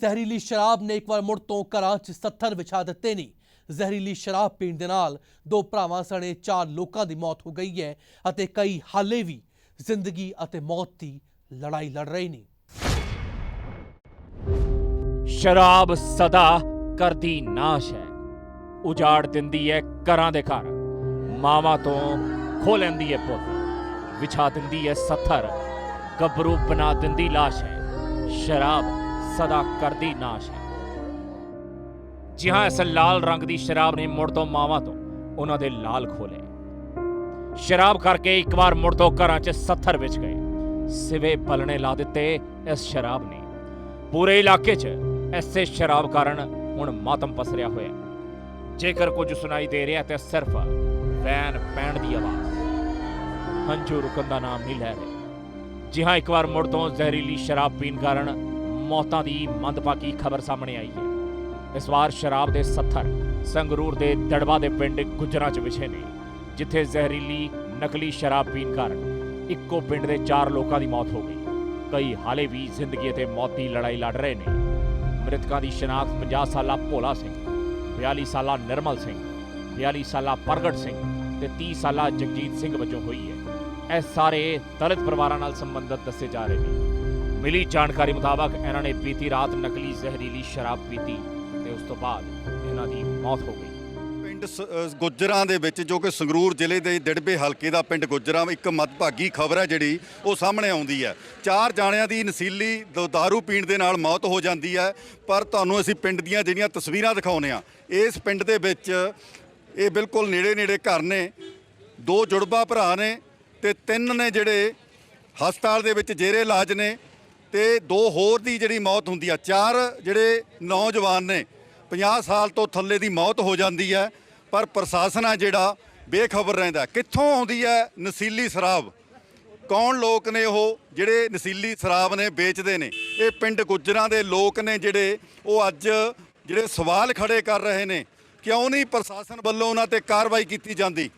ਜ਼ਹਿਰੀਲੀ ਸ਼ਰਾਬ ਨੇ ਇੱਕ ਵਾਰ ਮੁੜ ਤੋਂ ਘਰਾਂ 'ਚ 70 ਵਿਛਾ ਦਿੱਤੇ ਨੇ। ਜ਼ਹਿਰੀਲੀ ਸ਼ਰਾਬ ਪੀਣ ਦੇ ਨਾਲ ਦੋ ਭਰਾਵਾਂ ਸਣੇ ਚਾਰ ਲੋਕਾਂ ਦੀ ਮੌਤ ਹੋ ਗਈ ਹੈ ਅਤੇ ਕਈ ਹਾਲੇ ਵੀ ਜ਼ਿੰਦਗੀ ਅਤੇ ਮੌਤ ਦੀ ਲੜਾਈ ਲੜ ਰਹੇ ਨੇ। ਸ਼ਰਾਬ ਸਦਾ ਕਰਦੀ ਨਾਸ਼ ਹੈ। ਉਜਾੜ ਦਿੰਦੀ ਹੈ ਘਰਾਂ ਦੇ ਘਰ। ਮਾਵਾਂ ਤੋਂ ਖੋ ਲੈਂਦੀ ਹੈ ਪੁੱਤ। ਵਿਛਾ ਦਿੰਦੀ ਹੈ ਸੱਥਰ। ਗੱਭਰੂ ਬਣਾ ਦਿੰਦੀ ਲਾਸ਼ ਹੈ। ਸ਼ਰਾਬ ਸਦਾ ਕਰਦੀ ਨਾਸ਼ ਹੈ। ਜੀ ਹਾਂ, ਇਸ ਲਾਲ ਰੰਗ ਦੀ ਸ਼ਰਾਬ ਨੇ ਮੁੜ ਤੋਂ ਮਾਵਾਂ ਤੋਂ ਉਹਨਾਂ ਦੇ ਲਾਲ ਖੋਲੇ। ਸ਼ਰਾਬ ਕਰਕੇ ਇੱਕ ਵਾਰ ਮੁੜ ਤੋਂ ਘਰਾਂ 'ਚ ਸੱਥਰ ਵਿੱਚ ਗਏ। ਸਿਵੇ ਪਲਣੇ ਲਾ ਦਿੱਤੇ ਇਸ ਸ਼ਰਾਬ ਨੇ। ਪੂਰੇ ਇਲਾਕੇ 'ਚ ਐਸੇ ਸ਼ਰਾਬ ਕਾਰਨ ਹੁਣ ਮਾਤਮ ਪਸਰਿਆ ਹੋਇਆ। ਜੇਕਰ ਕੁਝ ਸੁਣਾਈ ਦੇ ਰਿਹਾ ਤੇ ਸਿਰਫ ਵੈਨ ਪੈਣ ਦੀ ਆਵਾਜ਼। ਹੰਝੂ ਰੁਕਣ ਦਾ ਨਾਮ ਨਹੀਂ ਲੈ ਰਹੇ। ਜੀ ਹਾਂ, ਇੱਕ ਵਾਰ ਮੁੜ ਤੋਂ ਜ਼ਹਿਰੀਲੀ ਸ਼ਰਾਬ ਪੀਣ ਕਾਰਨ ਮੌਤਾਂ ਦੀ ਮੰਦਭਾਗੀ ਖਬਰ ਸਾਹਮਣੇ ਆਈ ਹੈ। ਇਸ ਵਾਰ ਸ਼ਰਾਬ ਦੇ ਸੱਥਰ ਸੰਗਰੂਰ ਦੇ ਦੜਵਾ ਦੇ ਪਿੰਡ ਗੁਜਰਾਂ 'ਚ ਵਿਛੇ ਨੇ, ਜਿੱਥੇ ਜ਼ਹਿਰੀਲੀ ਨਕਲੀ ਸ਼ਰਾਬ ਪੀਣ ਕਾਰਨ ਇੱਕੋ ਪਿੰਡ ਦੇ ਚਾਰ ਲੋਕਾਂ ਦੀ ਮੌਤ ਹੋ ਗਈ। ਕਈ ਹਾਲੇ ਵੀ ਜ਼ਿੰਦਗੀ ਅਤੇ ਮੌਤ ਦੀ ਲੜਾਈ ਲੜ ਰਹੇ ਨੇ। ਮ੍ਰਿਤਕਾਂ ਦੀ ਸ਼ਨਾਖਤ 50 ਸਾਲਾ ਭੋਲਾ ਸਿੰਘ 42 ਸਾਲਾ ਨਿਰਮਲ ਸਿੰਘ 42 ਸਾਲਾ ਪ੍ਰਗਟ ਸਿੰਘ ਤੇ 30 ਸਾਲਾ ਜਗਜੀਤ ਸਿੰਘ ਵਜੋਂ ਹੋਈ ਹੈ। ਇਹ ਸਾਰੇ ਦਲਿਤ ਪਰਿਵਾਰਾਂ ਨਾਲ ਸੰਬੰਧਿਤ ਦੱਸੇ ਜਾ ਰਹੇ ਨੇ। ਮਿਲੀ ਜਾਣਕਾਰੀ ਮੁਤਾਬਕ ਇਹਨਾਂ ਨੇ ਬੀਤੀ ਰਾਤ ਨਕਲੀ ਜ਼ਹਿਰੀਲੀ ਸ਼ਰਾਬ ਪੀਤੀ ਤੇ ਉਸ ਤੋਂ ਬਾਅਦ ਇਹਨਾਂ ਦੀ ਮੌਤ ਹੋ ਗਈ। ਪਿੰਡ ਸ- ਗੁੱਜਰਾਂ ਦੇ ਵਿੱਚ ਜੋ ਕਿ ਸੰਗਰੂਰ ਜ਼ਿਲ੍ਹੇ ਦੇ ਦਿੜਬੇ ਹਲਕੇ ਦਾ ਪਿੰਡ ਗੁੱਜਰਾਂ, ਇੱਕ ਮੱਦਭਾਗੀ ਖਬਰ ਹੈ ਜਿਹੜੀ ਉਹ ਸਾਹਮਣੇ ਆਉਂਦੀ ਹੈ। ਚਾਰ ਜਾਣਿਆਂ ਦੀ ਨਸੀਲੀ ਦਾਰੂ ਪੀਣ ਦੇ ਨਾਲ ਮੌਤ ਹੋ ਜਾਂਦੀ ਹੈ, ਪਰ ਤੁਹਾਨੂੰ ਅਸੀਂ ਪਿੰਡ ਦੀਆਂ ਜਿਹੜੀਆਂ ਤਸਵੀਰਾਂ ਦਿਖਾਉਂਦੇ ਆ ਇਸ ਪਿੰਡ ਦੇ ਵਿੱਚ ਇਹ ਬਿਲਕੁਲ ਨੇੜੇ ਨੇੜੇ ਘਰ ਨੇ, ਦੋ ਜੁੜਵਾ ਭਰਾ ਨੇ ਤੇ ਤਿੰਨ ਨੇ ਜਿਹੜੇ ਹਸਪਤਾਲ ਦੇ ਵਿੱਚ ਜੇਰੇ ਇਲਾਜ ਨੇ ਤੇ ਦੋ ਹੋਰ ਦੀ ਜਿਹੜੀ ਮੌਤ ਹੁੰਦੀ ਆ, ਚਾਰ ਜਿਹੜੇ ਨੌਜਵਾਨ ਨੇ 50 ਸਾਲ ਤੋਂ ਥੱਲੇ ਦੀ ਮੌਤ ਹੋ ਜਾਂਦੀ ਹੈ, ਪਰ ਪ੍ਰਸ਼ਾਸਨ ਆ ਜਿਹੜਾ ਬੇਖਬਰ ਰਹਿੰਦਾ ਕਿੱਥੋਂ ਆਉਂਦੀ ਹੈ ਨਸੀਲੀ ਸ਼ਰਾਬ? ਕੌਣ ਲੋਕ ਨੇ ਉਹ ਜਿਹੜੇ ਨਸੀਲੀ ਸ਼ਰਾਬ ਨੇ, ਵੇਚਦੇ ਨੇ? ਇਹ ਪਿੰਡ ਗੁੱਜਰਾਂ ਦੇ ਲੋਕ ਨੇ ਜਿਹੜੇ ਉਹ ਅੱਜ ਜਿਹੜੇ ਸਵਾਲ ਖੜੇ ਕਰ ਰਹੇ ਨੇ। ਕਿਉਂ ਨਹੀਂ ਪ੍ਰਸ਼ਾਸਨ ਵੱਲੋਂ ਉਹਨਾਂ ਤੇ ਕਾਰਵਾਈ ਕੀਤੀ ਜਾਂਦੀ?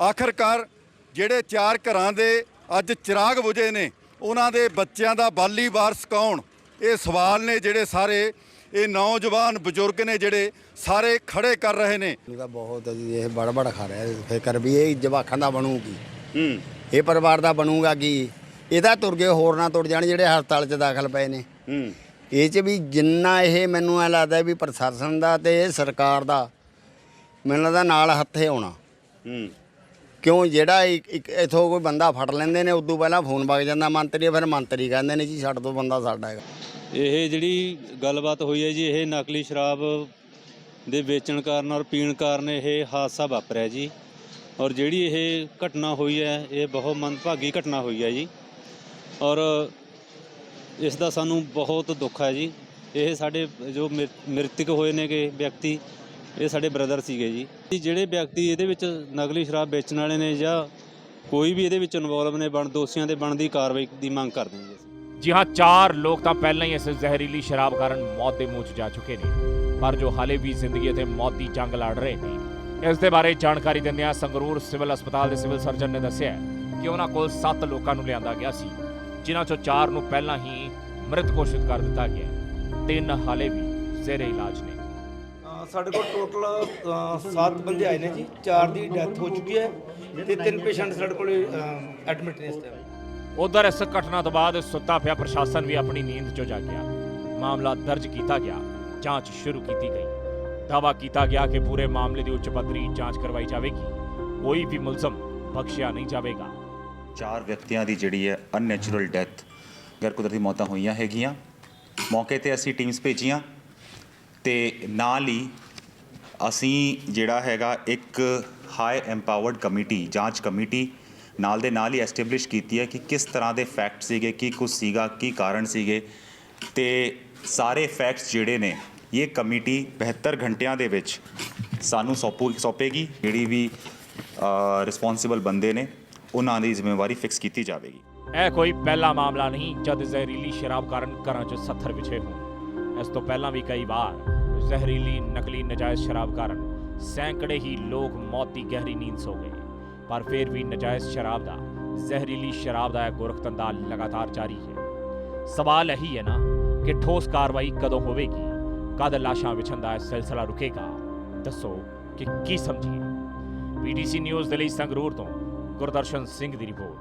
ਆਖਰਕਾਰ ਜਿਹੜੇ ਚਾਰ ਘਰਾਂ ਦੇ ਅੱਜ ਚਿਰਾਗ ਬੁਝੇ ਨੇ ਉਹਨਾਂ ਦੇ ਬੱਚਿਆਂ ਦਾ ਬਾਲੀ ਵਾਰਸ ਕੌਣ ਇਹ ਸਵਾਲ ਨੇ ਜਿਹੜੇ ਸਾਰੇ ਇਹ ਨੌਜਵਾਨ ਬਜ਼ੁਰਗ ਨੇ ਜਿਹੜੇ ਸਾਰੇ ਖੜੇ ਕਰ ਰਹੇ ਨੇ। ਇਹ ਤਾਂ ਬਹੁਤ ਜੀ ਇਹ ਬੜਾ ਬੜਾ ਖਾ ਰਿਹਾ ਫਿਕਰ ਵੀ ਇਹ ਜਵਾਖਾਂ ਦਾ ਬਣੂਗੀ। ਹੂੰ। ਇਹ ਪਰਿਵਾਰ ਦਾ ਬਣੂਗਾ ਕੀ? ਇਹਦਾ ਤੁਰ ਗਏ ਹੋਰ ਨਾ ਤੁਰ ਜਾਣ ਜਿਹੜੇ ਹਸਪਤਾਲ 'ਚ ਦਾਖਲ ਪਏ ਨੇ। ਹੂੰ। ਇਹ 'ਚ ਵੀ ਜਿੰਨਾ ਇਹ ਮੈਨੂੰ ਐ ਲੱਗਦਾ ਵੀ ਪ੍ਰਸ਼ਾਸਨ ਦਾ ਤੇ ਸਰਕਾਰ ਦਾ ਮੈਨੂੰ ਲੱਗਦਾ ਨਾਲ ਹੱਥੇ ਆਉਣਾ। ਹੂੰ। ਕਿਉਂ ਜਿਹੜਾ ਇੱਕ ਇਥੋਂ ਕੋਈ ਬੰਦਾ ਫੜ ਲੈਂਦੇ ਨੇ, ਉਦੋਂ ਪਹਿਲਾਂ ਫੋਨ ਵਗ ਜਾਂਦਾ ਮੰਤਰੀ, ਫਿਰ ਮੰਤਰੀ ਕਹਿੰਦੇ ਨੇ ਜੀ ਛੱਡ ਦੋ ਬੰਦਾ ਸਾਡਾ ਹੈਗਾ। ਇਹ ਜਿਹੜੀ ਗੱਲਬਾਤ ਹੋਈ ਹੈ ਜੀ, ਇਹ ਨਕਲੀ ਸ਼ਰਾਬ ਦੇ ਵੇਚਣ ਕਾਰਨ ਔਰ ਪੀਣ ਕਾਰਨ ਇਹ ਹਾਦਸਾ ਵਾਪਰਿਆ ਜੀ। ਔਰ ਜਿਹੜੀ ਇਹ ਘਟਨਾ ਹੋਈ ਹੈ, ਇਹ ਬਹੁਤ ਮੰਦਭਾਗੀ ਘਟਨਾ ਹੋਈ ਹੈ ਜੀ। ਔਰ ਇਸ ਦਾ ਸਾਨੂੰ ਬਹੁਤ ਦੁੱਖ ਹੈ ਜੀ। ਇਹ ਸਾਡੇ ਜੋ ਮ੍ਰਿ- ਮ੍ਰਿਤਕ ਹੋਏ ਨੇਗੇ ਵਿਅਕਤੀ ਇਹ ਸਾਡੇ ਬ੍ਰਦਰ ਸੀਗੇ ਜੀ। ਜਿਹੜੇ ਵਿਅਕਤੀ ਇਹਦੇ ਵਿੱਚ ਨਕਲੀ ਸ਼ਰਾਬ ਵੇਚਣ ਵਾਲੇ ਨੇ ਜਾਂ ਕੋਈ ਵੀ ਇਹਦੇ ਵਿੱਚ ਇਨਵੋਲਵ ਨੇ, ਬਣ, ਦੋਸ਼ੀਆਂ ਦੇ ਬਣਦੀ ਕਾਰਵਾਈ ਦੀ ਮੰਗ ਕਰਦੇ ਹਾਂ ਜੀ ਅਸੀਂ। ਜੀ ਹਾਂ, ਚਾਰ ਲੋਕ ਤਾਂ ਪਹਿਲਾਂ ਹੀ ਇਸ ਜ਼ਹਿਰੀਲੀ ਸ਼ਰਾਬ ਕਾਰਨ ਮੌਤ ਦੇ ਮੂੰਹ 'ਚ ਜਾ ਚੁੱਕੇ ਨੇ। ਪਰ ਜੋ ਹਾਲੇ ਵੀ ਜ਼ਿੰਦਗੀ ਅਤੇ ਮੌਤ ਦੀ ਜੰਗ ਲੜ ਰਹੇ ਨੇ, ਇਸ ਦੇ ਬਾਰੇ ਜਾਣਕਾਰੀ ਦਿੰਦਿਆਂ ਸੰਗਰੂਰ ਸਿਵਲ ਹਸਪਤਾਲ ਦੇ ਸਿਵਲ ਸਰਜਨ ਨੇ ਦੱਸਿਆ ਕਿ ਉਹਨਾਂ ਕੋਲ 7 ਲੋਕਾਂ ਨੂੰ ਲਿਆਂਦਾ ਗਿਆ ਸੀ, ਜਿਨ੍ਹਾਂ 'ਚੋਂ 4 ਨੂੰ ਪਹਿਲਾਂ ਹੀ ਮ੍ਰਿਤ ਘੋਸ਼ਿਤ ਕਰ ਦਿੱਤਾ ਗਿਆ। ਤਿੰਨ ਹਾਲੇ ਵੀ ਜ਼ੇਰੇ ਇਲਾਜ ਨੇ। ਸਾਡੇ ਕੋਲ ਟੋਟਲ 7 ਬੰਦੇ ਆਏ ਨੇ ਜੀ। ਚਾਰ ਦੀ ਡੈਥ ਹੋ ਚੁੱਕੀ ਹੈ ਤੇ ਤਿੰਨ ਪੇਸ਼ੈਂਟ ਸਾਡੇ ਕੋਲ ਐਡਮਿਟ ਨੇ ਇਸ ਟਾਈਮ ਉਧਰ ਇਸ ਘਟਨਾ ਤੋਂ ਬਾਅਦ ਸੁੱਤਾ ਪਿਆ ਪ੍ਰਸ਼ਾਸਨ ਵੀ ਆਪਣੀ ਨੀਂਦ 'ਚੋਂ ਜਾਗਿਆ ਮਾਮਲਾ ਦਰਜ ਕੀਤਾ ਗਿਆ। ਜਾਂਚ ਸ਼ੁਰੂ ਕੀਤੀ ਗਈ। ਦਾਅਵਾ ਕੀਤਾ ਗਿਆ ਕਿ ਪੂਰੇ ਮਾਮਲੇ ਦੀ ਉੱਚ ਪੱਧਰੀ ਜਾਂਚ ਕਰਵਾਈ ਜਾਵੇਗੀ। ਕੋਈ ਵੀ ਮੁਲਜ਼ਮ ਬਖਸ਼ਿਆ ਨਹੀਂ ਜਾਵੇਗਾ। ਚਾਰ ਵਿਅਕਤੀਆਂ ਦੀ ਜਿਹੜੀ ਹੈ ਅਨਨੈਚੁਰਲ ਡੈਥ ਗੈਰ ਕੁਦਰਤੀ ਮੌਤਾਂ ਹੋਈਆਂ ਹੈਗੀਆਂ। ਮੌਕੇ ਤੇ ਅਸੀਂ ਟੀਮਸ ਭੇਜੀਆਂ। ਤੇ ਨਾਲ ਹੀ ਅਸੀਂ ਜਿਹੜਾ ਹੈਗਾ ਇੱਕ ਹਾਈ ਐਮਪਾਵਰਡ ਕਮੇਟੀ ਜਾਂਚ ਕਮੇਟੀ ਨਾਲ ਦੇ ਨਾਲ ਹੀ ਐਸਟੈਬਲਿਸ਼ ਕੀਤੀ ਹੈ ਕਿ ਕਿਸ ਤਰ੍ਹਾਂ ਦੇ ਫੈਕਟ ਸੀਗੇ, ਕੀ ਕੁਝ ਸੀਗਾ, ਕੀ ਕਾਰਨ ਸੀਗੇ। ਤੇ ਸਾਰੇ ਫੈਕਟਸ ਜਿਹੜੇ ਨੇ, ਇਹ ਕਮੇਟੀ 72 ਘੰਟਿਆਂ ਦੇ ਵਿੱਚ ਸਾਨੂੰ ਸੌਂਪੂ, ਸੌਂਪੇਗੀ, ਜਿਹੜੀ ਵੀ ਰਿਸਪੌਂਸਿਬਲ ਬੰਦੇ ਨੇ, ਉਹਨਾਂ ਦੀ ਜ਼ਿੰਮੇਵਾਰੀ ਫਿਕਸ ਕੀਤੀ ਜਾਵੇਗੀ। ਇਹ ਕੋਈ ਪਹਿਲਾ ਮਾਮਲਾ ਨਹੀਂ, ਜਦ ਜ਼ਹਿਰੀਲੀ ਸ਼ਰਾਬ ਕਾਰਨ ਘਰਾਂ 'ਚ ਸੱਥਰ ਵਿਛੇ ਹੋਣ। ਇਸ ਤੋਂ ਪਹਿਲਾਂ ਵੀ ਕਈ ਵਾਰ ਜ਼ਹਿਰੀਲੀ ਨਕਲੀ ਨਜਾਇਜ਼ ਸ਼ਰਾਬ ਕਾਰਨ ਸੈਂਕੜੇ ਹੀ ਲੋਕ ਮੌਤ ਦੀ ਗਹਿਰੀ ਨੀਂਦ ਸੋ ਗਏ। ਪਰ ਫਿਰ ਵੀ ਨਜਾਇਜ਼ ਸ਼ਰਾਬ ਦਾ, ਜ਼ਹਿਰੀਲੀ ਸ਼ਰਾਬ ਦਾ ਇਹ ਗੋਰਖਤੰਦਾ ਲਗਾਤਾਰ ਜਾਰੀ ਹੈ। ਸਵਾਲ ਇਹੀ ਹੈ ਨਾ ਕਿ ਠੋਸ ਕਾਰਵਾਈ ਕਦੋਂ ਹੋਵੇਗੀ? ਕਦ ਲਾਸ਼ਾਂ ਵਿਛਣ ਦਾ ਇਹ ਸਿਲਸਿਲਾ ਰੁਕੇਗਾ? ਦੱਸੋ ਕਿ ਕੀ ਸਮਝੀਏ। ਪੀਟੀਸੀ ਨਿਊਜ਼ ਦੇ ਲਈ ਸੰਗਰੂਰ ਤੋਂ ਗੁਰਦਰਸ਼ਨ ਸਿੰਘ ਦੀ ਰਿਪੋਰਟ।